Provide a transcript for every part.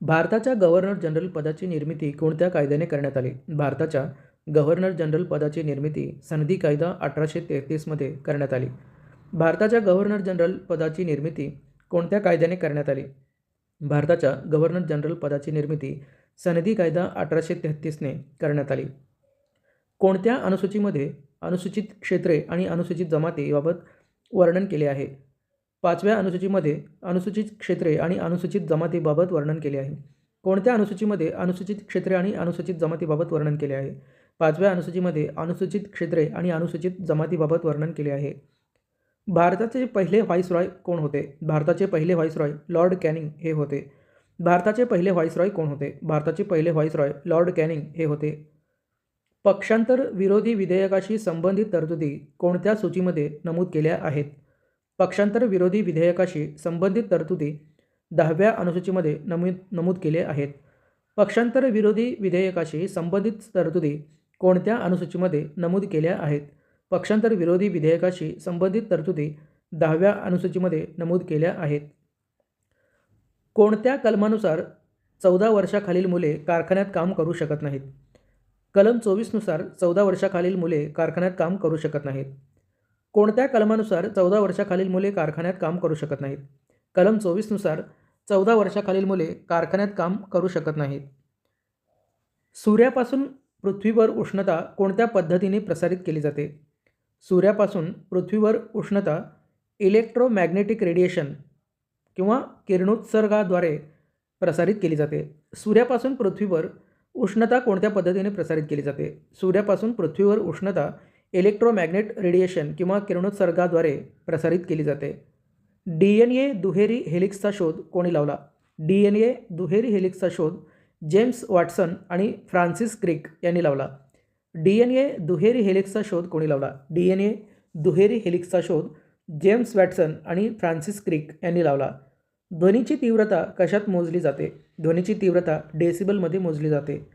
भारताच्या governor general पदाची निर्मिती कोणत्या कायद्याने करण्यात आली? भारताच्या गव्हर्नर जनरल पदाची निर्मिती सनदी कायदा अठराशे तेहतीसमध्ये करण्यात आली. भारताच्या गव्हर्नर जनरल पदाची निर्मिती कोणत्या कायद्याने करण्यात आली? भारताच्या गव्हर्नर जनरल पदाची निर्मिती सनदी कायदा अठराशे तेहतीसने करण्यात आली. कोणत्या अनुसूचीमध्ये अनुसूचित क्षेत्रे आणि अनुसूचित जमाती याबाबत वर्णन केले आहे? पाचव्या अनुसूचीमध्ये अनुसूचित क्षेत्रे आणि अनुसूचित जमातीबाबत वर्णन केले आहे. कोणत्या अनुसूचीमध्ये अनुसूचित क्षेत्रे आणि अनुसूचित जमातीबाबत वर्णन केले आहे? पाचव्या अनुसूचीमध्ये अनुसूचित क्षेत्रे आणि अनुसूचित जमातीबाबत वर्णन केले आहे. भारताचे पहिले व्हाईसरॉय कोण होते? भारताचे पहिले व्हाईसरॉय लॉर्ड कॅनिंग हे होते. भारताचे पहिले व्हाईसरॉय कोण होते? भारताचे पहिले व्हाईसरॉय लॉर्ड कॅनिंग हे होते. पक्षांतर विरोधी विधेयकाशी संबंधित तरतुदी कोणत्या सूचीमध्ये नमूद केल्या आहेत? पक्षांतर विरोधी विधेयकाशी संबंधित तरतुदी दहाव्या अनुसूचीमध्ये नमूद नमूद केले आहेत. पक्षांतर विरोधी विधेयकाशी संबंधित तरतुदी कोणत्या अनुसूचीमध्ये नमूद केल्या आहेत? पक्षांतर विरोधी विधेयकाशी संबंधित तरतुदी दहाव्या अनुसूचीमध्ये नमूद केल्या आहेत. कोणत्या कलमानुसार चौदा वर्षाखालील मुले कारखान्यात काम करू शकत नाहीत? कलम चोवीसनुसार चौदा वर्षाखालील मुले कारखान्यात काम करू शकत नाहीत. कोणत्या कलमानुसार चौदा वर्षाखालील मुले कारखान्यात काम करू शकत नाहीत? कलम चोवीसनुसार चौदा वर्षाखालील मुले कारखान्यात काम करू शकत नाहीत. सूर्यापासून पृथ्वीवर उष्णता कोणत्या पद्धतीने प्रसारित केली जाते? सूर्यापासून पृथ्वीवर उष्णता इलेक्ट्रोमॅग्नेटिक रेडिएशन किंवा किरणोत्सर्गाद्वारे प्रसारित केली जाते. सूर्यापासून पृथ्वीवर उष्णता कोणत्या पद्धतीने प्रसारित केली जाते? सूर्यापासून पृथ्वीवर उष्णता इलेक्ट्रोमॅग्नेट रेडिएशन किंवा किरणोत्सर्गाद्वारे प्रसारित केली जाते. डी एन ए दुहेरी हेलिक्सचा शोध कोणी लावला? डी एन ए दुहेरी हेलिक्सचा शोध जेम्स वॉटसन आणि फ्रान्सिस क्रिक यांनी लावला. डी एन ए दुहेरी हेलिक्सचा शोध कोणी लावला? डी एन ए दुहेरी हेलिक्सचा शोध जेम्स वॅटसन आणि फ्रान्सिस क्रिक यांनी लावला. ध्वनीची तीव्रता कशात मोजली जाते? ध्वनीची तीव्रता डेसिबलमध्ये मोजली जाते.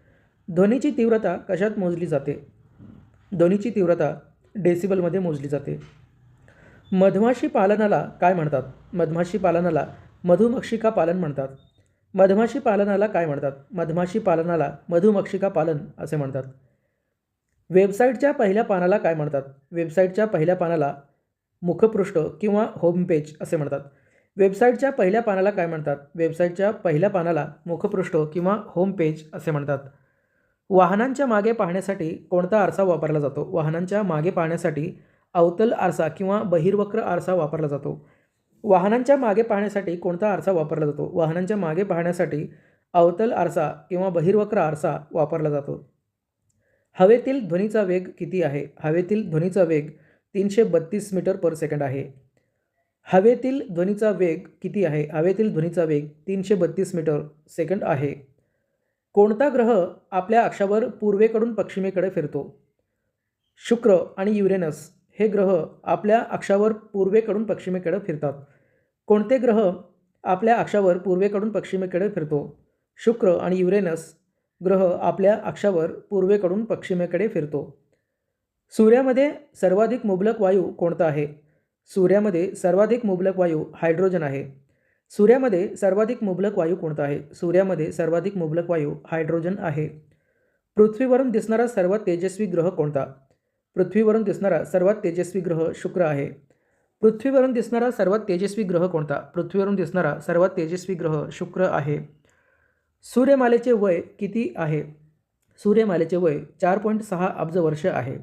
ध्वनीची तीव्रता कशात मोजली जाते? ध्वनीची तीव्रता डेसिबलमध्ये मोजली जाते. मधमाशी पालनाला काय म्हणतात? मधमाशी पालनाला मधुमक्षिका पालन म्हणतात. मधमाशी पालनाला काय म्हणतात? मधमाशी पालनाला मधुमक्षिका पालन असे म्हणतात. वेबसाईटच्या पहिल्या पानाला काय म्हणतात? वेबसाईटच्या पहिल्या पानाला मुखपृष्ठ किंवा होमपेज असे म्हणतात. वेबसाईटच्या पहिल्या पानाला काय म्हणतात? वेबसाईटच्या पहिल्या पानाला मुखपृष्ठ किंवा होमपेज असे म्हणतात. वाहनांच्या मागे पाहण्यासाठी कोणता आरसा वापरला जातो? वाहनांच्या मागे पाहण्यासाठी अवतल आरसा किंवा बहिर्वक्र आरसा वापरला जातो. वाहनांच्या मागे पाहण्यासाठी कोणता आरसा वापरला जातो? वाहनांच्या मागे पाहण्यासाठी अवतल आरसा किंवा बहिर्वक्र आरसा वापरला जातो. हवेतील ध्वनीचा वेग किती आहे? हवेतील ध्वनीचा वेग तीनशे बत्तीस मीटर पर सेकंड आहे. हवेतील ध्वनीचा वेग किती आहे? हवेतील ध्वनीचा वेग तीनशे बत्तीस मीटर सेकंड आहे. कोणता ग्रह आपल्या अक्षावर पूर्वेकडून पश्चिमेकडे फिरतो? शुक्र आणि युरेनस हे ग्रह आपल्या अक्षावर पूर्वेकडून पश्चिमेकडे फिरतात. कोणते ग्रह आपल्या अक्षावर पूर्वेकडून पश्चिमेकडे फिरतो? शुक्र आणि युरेनस ग्रह आपल्या अक्षावर पूर्वेकडून पश्चिमेकडे फिरतो. सूर्यामध्ये सर्वाधिक मुबलक वायू कोणता आहे? सूर्यामध्ये सर्वाधिक मुबलक वायू हायड्रोजन आहे. सूर्यामध्ये सर्वाधिक मुबलक वायू कोणता आहे? सूर्यामध्ये सर्वाधिक मुबलक वायू हायड्रोजन आहे. पृथ्वीवरून दिसणारा सर्वात तेजस्वी ग्रह कोणता? पृथ्वीवरून दिसणारा सर्वात तेजस्वी ग्रह शुक्र आहे. पृथ्वीवरून दिसणारा सर्वात तेजस्वी ग्रह कोणता? पृथ्वीवरून दिसणारा सर्वात तेजस्वी ग्रह शुक्र आहे. सूर्यमालेचे वय किती आहे? सूर्यमालेचे वय चार पॉईंट सहा अब्ज वर्ष आहे.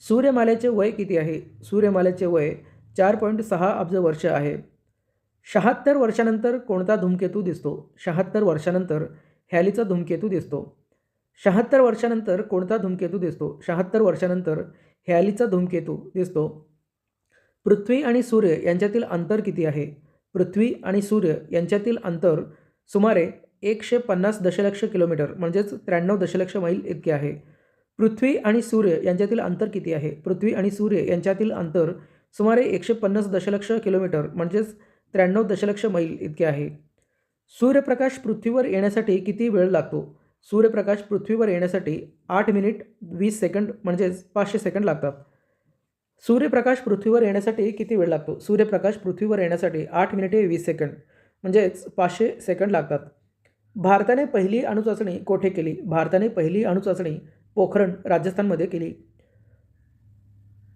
सूर्यमालेचे वय किती आहे? सूर्यमालेचे वय चार पॉईंट सहा अब्ज वर्ष आहे. शहात्तर वर्षानंतर कोणता धूमकेतू दिसतो? शहात्तर वर्षानंतर हॅलीचा धूमकेतू दिसतो. शहात्तर वर्षानंतर कोणता धूमकेतू दिसतो? शहात्तर वर्षानंतर हॅलीचा धूमकेतू दिसतो. पृथ्वी आणि सूर्य यांच्यातील अंतर किती आहे? पृथ्वी आणि सूर्य यांच्यातील अंतर सुमारे एकशे पन्नास दशलक्ष किलोमीटर म्हणजेच त्र्याण्णव दशलक्ष मैल इतके आहे. पृथ्वी आणि सूर्य यांच्यातील अंतर किती आहे? पृथ्वी आणि सूर्य यांच्यातील अंतर सुमारे एकशे पन्नास दशलक्ष किलोमीटर म्हणजेच त्र्याण्णव दशलक्ष मैल इतके आहे. सूर्यप्रकाश पृथ्वीवर येण्यासाठी किती वेळ लागतो? सूर्यप्रकाश पृथ्वीवर येण्यासाठी आठ मिनिट वीस सेकंड म्हणजेच पाचशे सेकंड लागतात. सूर्यप्रकाश पृथ्वीवर येण्यासाठी किती वेळ लागतो? सूर्यप्रकाश पृथ्वीवर येण्यासाठी आठ मिनिटे वीस सेकंड म्हणजेच पाचशे सेकंड लागतात. भारताने पहिली अणुचाचणी कोठे केली? भारताने पहिली अणुचाचणी पोखरण राजस्थानमध्ये केली.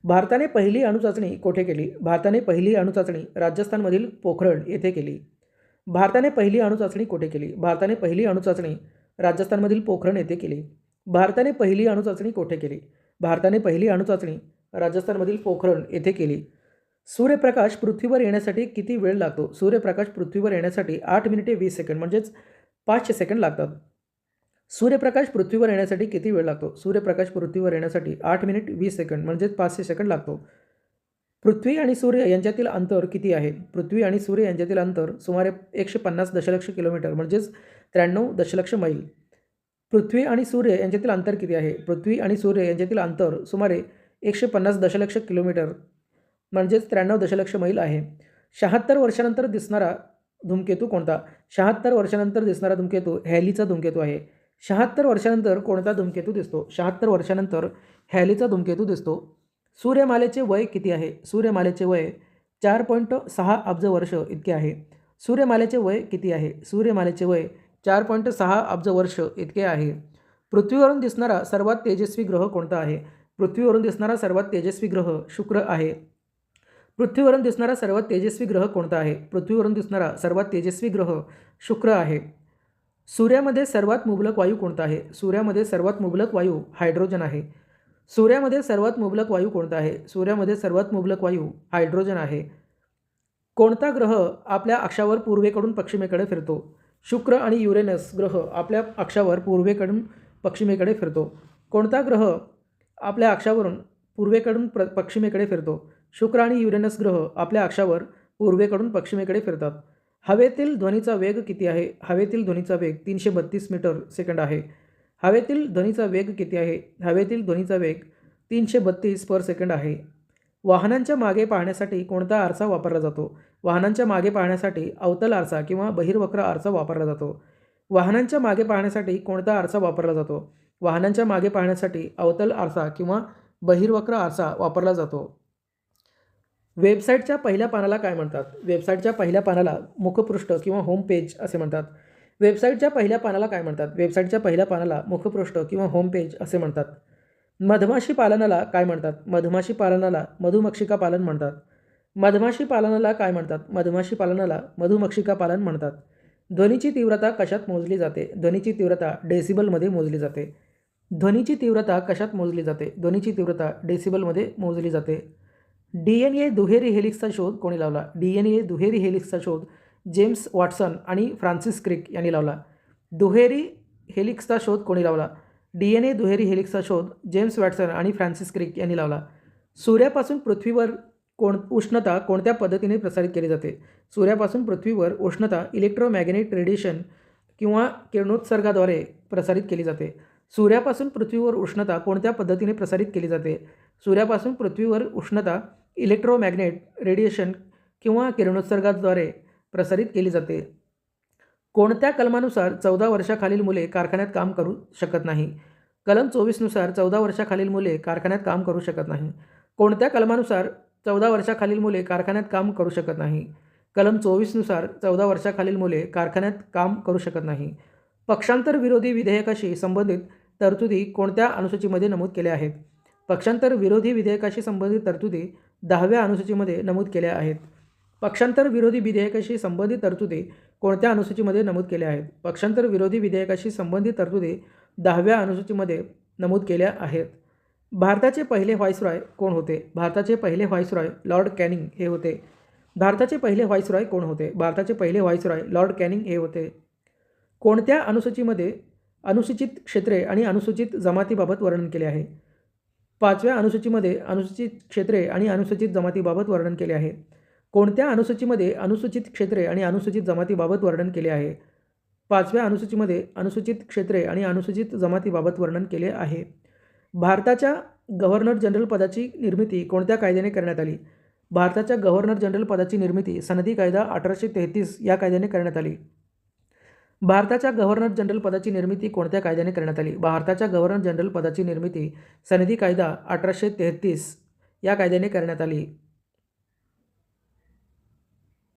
भारताने पहिली अणुचाचणी कोठे केली? भारताने पहिली अणुचाचणी राजस्थानमधील पोखरण येथे केली. भारताने पहिली अणुचाचणी कोठे केली? भारताने पहिली अणुचाचणी राजस्थानमधील पोखरण येथे केली. भारताने पहिली अणुचाचणी कोठे केली? भारताने पहिली अणुचाचणी राजस्थानमधील पोखरण येथे केली. सूर्यप्रकाश पृथ्वीवर येण्यासाठी किती वेळ लागतो? सूर्यप्रकाश पृथ्वीवर येण्यासाठी आठ मिनिटे वीस सेकंड म्हणजेच पाचशे सेकंड लागतात. सूर्यप्रकाश पृथ्वीवर येण्यासाठी किती वेळ लागतो? सूर्यप्रकाश पृथ्वीवर येण्यासाठी आठ मिनिट वीस सेकंड म्हणजेच पाचशे सेकंड लागतो. पृथ्वी आणि सूर्य यांच्यातील अंतर किती आहे? पृथ्वी आणि सूर्य यांच्यातील अंतर सुमारे एकशे पन्नास दशलक्ष किलोमीटर म्हणजेच त्र्याण्णव दशलक्ष मैल. पृथ्वी आणि सूर्य यांच्यातील अंतर किती आहे? पृथ्वी आणि सूर्य यांच्यातील अंतर सुमारे एकशे पन्नास दशलक्ष किलोमीटर म्हणजेच त्र्याण्णव दशलक्ष मैल आहे. शहात्तर वर्षानंतर दिसणारा धूमकेतू कोणता? शहात्तर वर्षानंतर दिसणारा धूमकेतू हॅलीचा धूमकेतू आहे. शहात्तर वर्षानंतर कोणता धूमकेतू दिसतो? शहात्तर वर्षानंतर हॅलीचा धूमकेतू दिसतो. सूर्यमालेचे वय किती आहे? सूर्यमालेचे वय चार पॉईंट सहा अब्ज वर्ष इतके आहे. सूर्यमालेचे वय किती आहे? सूर्यमालेचे वय चार पॉईंट सहा अब्ज वर्ष इतके आहे. पृथ्वीवरून दिसणारा सर्वात तेजस्वी ग्रह कोणता आहे? पृथ्वीवरून दिसणारा सर्वात तेजस्वी ग्रह शुक्र आहे. पृथ्वीवरून दिसणारा सर्वात तेजस्वी ग्रह कोणता आहे? पृथ्वीवरून दिसणारा सर्वात तेजस्वी ग्रह शुक्र आहे. सूर्यामध्ये सर्वात मुबलक वायू कोणता आहे? सूर्यामध्ये सर्वात मुबलक वायू हायड्रोजन आहे. सूर्यामध्ये सर्वात मुबलक वायू कोणता आहे? सूर्यामध्ये सर्वात मुबलक वायू हायड्रोजन आहे. कोणता ग्रह आपल्या अक्षावर पूर्वेकडून पश्चिमेकडे फिरतो? शुक्र आणि युरेनस ग्रह आपल्या अक्षावर पूर्वेकडून पश्चिमेकडे फिरतो. कोणता ग्रह आपल्या अक्षावरून पूर्वेकडून प्र पश्चिमेकडे फिरतो? शुक्र आणि युरेनस ग्रह आपल्या अक्षावर पूर्वेकडून पश्चिमेकडे फिरतात. हवेतील ध्वनीचा वेग किती आहे? हवेतील ध्वनीचा वेग तीनशे बत्तीस मीटर सेकंड आहे. हवेतील ध्वनीचा वेग किती आहे? हवेतील ध्वनीचा वेग तीनशे बत्तीस पर सेकंड आहे. वाहनांच्या मागे पाहण्यासाठी कोणता आरसा वापरला जातो? वाहनांच्या मागे पाहण्यासाठी अवतल आरसा किंवा बहिर्वक्र आरसा वापरला जातो. वाहनांच्या मागे पाहण्यासाठी कोणता आरसा वापरला जातो? वाहनांच्या मागे पाहण्यासाठी अवतल आरसा किंवा बहिर्वक्र आरसा वापरला जातो. वेबसाईटच्या पहिल्या पानाला काय म्हणतात? वेबसाईटच्या पहिल्या पानाला मुखपृष्ठ किंवा होम पेज असे म्हणतात. वेबसाईटच्या पहिल्या पानाला काय म्हणतात? वेबसाईटच्या पहिल्या पानाला मुखपृष्ठ किंवा होम पेज असे म्हणतात. मधमाशी पालनाला काय म्हणतात? मधमाशी पालनाला मधुमक्षिका पालन म्हणतात. मधमाशी पालनाला काय म्हणतात? मधमाशी पालनाला मधुमक्षिका पालन म्हणतात. ध्वनीची तीव्रता कशात मोजली जाते? ध्वनीची तीव्रता डेसिबलमध्ये मोजली जाते. ध्वनीची तीव्रता कशात मोजली जाते? ध्वनीची तीव्रता डेसिबलमध्ये मोजली जाते. डी एन ए दुहेरी हेलिक्सचा शोध कोणी लावला? डी एन ए दुहेरी हेलिक्सचा शोध जेम्स वॉटसन आणि फ्रान्सिस क्रिक यांनी लावला. दुहेरी हेलिक्सचा शोध कोणी लावला? डी एन ए दुहेरी हेलिक्सचा शोध जेम्स वॅटसन आणि फ्रान्सिस क्रिक यांनी लावला. सूर्यापासून पृथ्वीवर कोण उष्णता कोणत्या पद्धतीने प्रसारित केली जाते? सूर्यापासून पृथ्वीवर उष्णता इलेक्ट्रोमॅग्नेट रेडिएशन किंवा किरणोत्सर्गाद्वारे प्रसारित केली जाते. सूर्यापासून पृथ्वीवर उष्णता कोणत्या पद्धतीने प्रसारित केली जाते? सूर्यापासून पृथ्वीवर उष्णता इलेक्ट्रोमॅग्नेट रेडिएशन किंवा किरणोत्सर्गाद्वारे प्रसारित केली जाते. कोणत्या कलमानुसार चौदा वर्षाखालील मुले कारखान्यात काम करू शकत नाही? कलम चोवीसनुसार चौदा वर्षाखालील मुले कारखान्यात काम करू शकत नाही. कोणत्या कलमानुसार चौदा वर्षाखालील मुले कारखान्यात काम करू शकत नाही? कलम चोवीसनुसार चौदा वर्षाखालील मुले कारखान्यात काम करू शकत नाही. पक्षांतर विरोधी विधेयकाशी संबंधित तरतुदी कोणत्या अनुसूचीमध्ये नमूद केल्या आहेत? पक्षांतर विरोधी विधेयकाशी संबंधित तरतुदी दहाव्या अनुसूचीमध्ये नमूद केल्या आहेत. पक्षांतर विरोधी विधेयकाशी संबंधित तरतुदी कोणत्या अनुसूचीमध्ये नमूद केल्या आहेत? पक्षांतर विरोधी विधेयकाशी संबंधित तरतुदी दहाव्या अनुसूचीमध्ये नमूद केल्या आहेत. भारताचे पहिले व्हाईसरॉय कोण होते? भारताचे पहिले व्हाईसरॉय लॉर्ड कॅनिंग हे होते. भारताचे पहिले व्हाईसरॉय कोण होते? भारताचे पहिले व्हाईसरॉय लॉर्ड कॅनिंग हे होते. कोणत्या अनुसूचीमध्ये अनुसूचित क्षेत्रे आणि अनुसूचित जमातीबाबत वर्णन केले आहे? पाचव्या अनुसूचीमध्ये अनुसूचित क्षेत्रे आणि अनुसूचित जमातीबाबत वर्णन केले आहे. कोणत्या अनुसूचीमध्ये अनुसूचित क्षेत्रे आणि अनुसूचित जमातीबाबत वर्णन केले आहे? पाचव्या अनुसूचीमध्ये अनुसूचित क्षेत्रे आणि अनुसूचित जमातीबाबत वर्णन केले आहे. भारताच्या गव्हर्नर जनरल पदाची निर्मिती कोणत्या कायद्याने करण्यात आली? भारताच्या गव्हर्नर जनरल पदाची निर्मिती सनदी कायदा अठराशे तेहतीस या कायद्याने करण्यात आली. भारताच्या गव्हर्नर जनरल पदाची निर्मिती कोणत्या कायद्याने करण्यात आली? भारताच्या गव्हर्नर जनरल पदाची निर्मिती सनदी कायदा अठराशे तेहतीस या कायद्याने करण्यात आली.